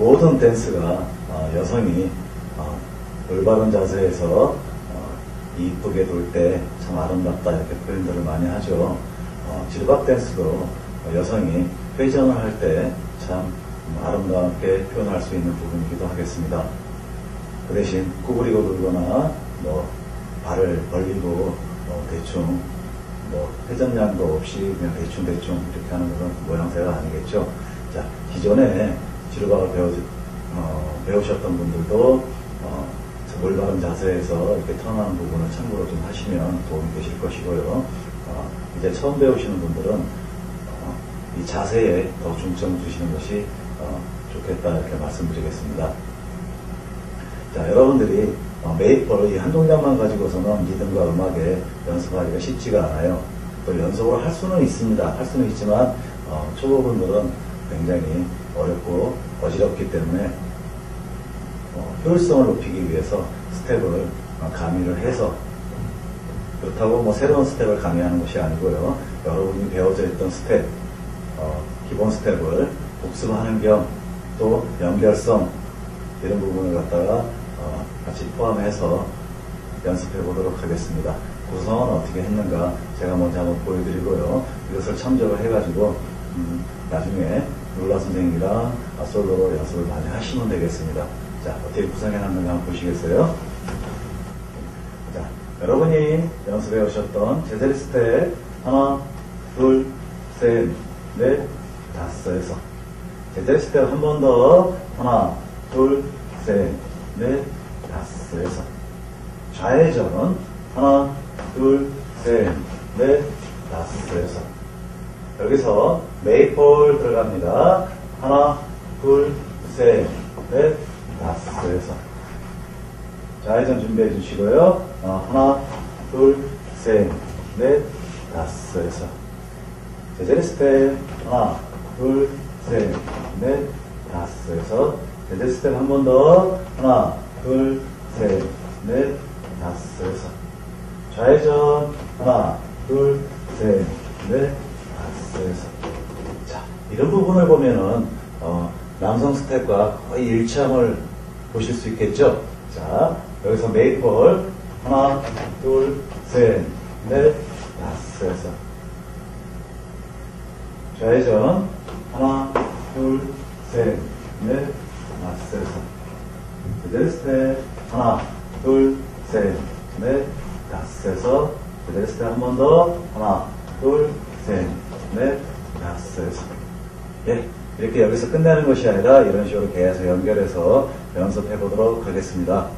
모든 댄스가 어, 여성이 어, 올바른 자세에서 어, 이쁘게 돌때참 아름답다 이렇게 표현들을 많이 하죠. 어, 지르박 댄스도 여성이 회전을 할 때 참 아름답게 표현할 수 있는 부분이기도 하겠습니다. 그 대신 구부리고 돌거나 뭐 발을 벌리고 뭐 대충 뭐 회전량도 없이 그냥 대충 대충 이렇게 하는 것은 모양새가 아니겠죠. 자 기존에 지르박을 배우, 어, 배우셨던 분들도 어, 올바른 자세에서 이렇게 턴하는 부분을 참고로 좀 하시면 도움이 되실 것이고요. 어, 이제 처음 배우시는 분들은 어, 이 자세에 더 중점 주시는 것이 어, 좋겠다 이렇게 말씀드리겠습니다. 자, 여러분들이 어, 메이플 이한 동작만 가지고서는 리듬과 음악에 연습하기가 쉽지가 않아요. 또 연습을 할 수는 있습니다. 할 수는 있지만 어, 초보분들은 굉장히 어렵고 어지럽기 때문에 어, 효율성을 높이기 위해서 스텝을 어, 가미를 해서 그렇다고 뭐 새로운 스텝을 가미하는 것이 아니고요. 여러분이 배워져 있던 스텝, 어, 기본 스텝을 복습하는 겸 또 연결성 이런 부분을 갖다가 어, 같이 포함해서 연습해 보도록 하겠습니다. 구성은 어떻게 했는가 제가 먼저 한번 보여드리고요. 이것을 참조를 해가지고 음, 나중에 룰라 선생님이랑 솔로로 연습을 많이 하시면 되겠습니다. 자 어떻게 구성해 놨는가 한번 보시겠어요? 자 여러분이 연습해 오셨던 제자리 스텝 하나 둘 셋 넷 다섯에서 제자리 스텝 한 번 더 하나 둘 셋 넷 다섯에서 좌회전은 하나, 둘, 셋, 넷, 다섯에서 여기서 메이폴 들어갑니다. 하나, 둘, 셋, 넷, 다섯에서 좌회전 준비해 주시고요. 어, 하나, 둘, 셋, 넷, 다섯에서 제자리 스텝. 하나, 둘, 셋, 넷, 다섯에서 제자리 스텝 한 번 더. 하나, 둘, 셋, 넷, 다섯에서 좌회전. 하나, 둘, 셋, 넷, 다섯에서 자 이런 부분을 보면은 어, 남성 스텝과 거의 일치함을 보실 수 있겠죠. 자 여기서 메이플. 하나, 둘, 셋, 넷, 다섯에서 좌회전 하나, 둘, 셋, 넷, 다섯에서 그대로 스텝. 하나, 둘, 셋, 넷, 다섯에서 그대로 스텝 한 번 더. 하나, 둘, 셋, 넷, 다섯에서 예, 이렇게 여기서 끝내는 것이 아니라 이런 식으로 계속 연결해서 연습해 보도록 하겠습니다.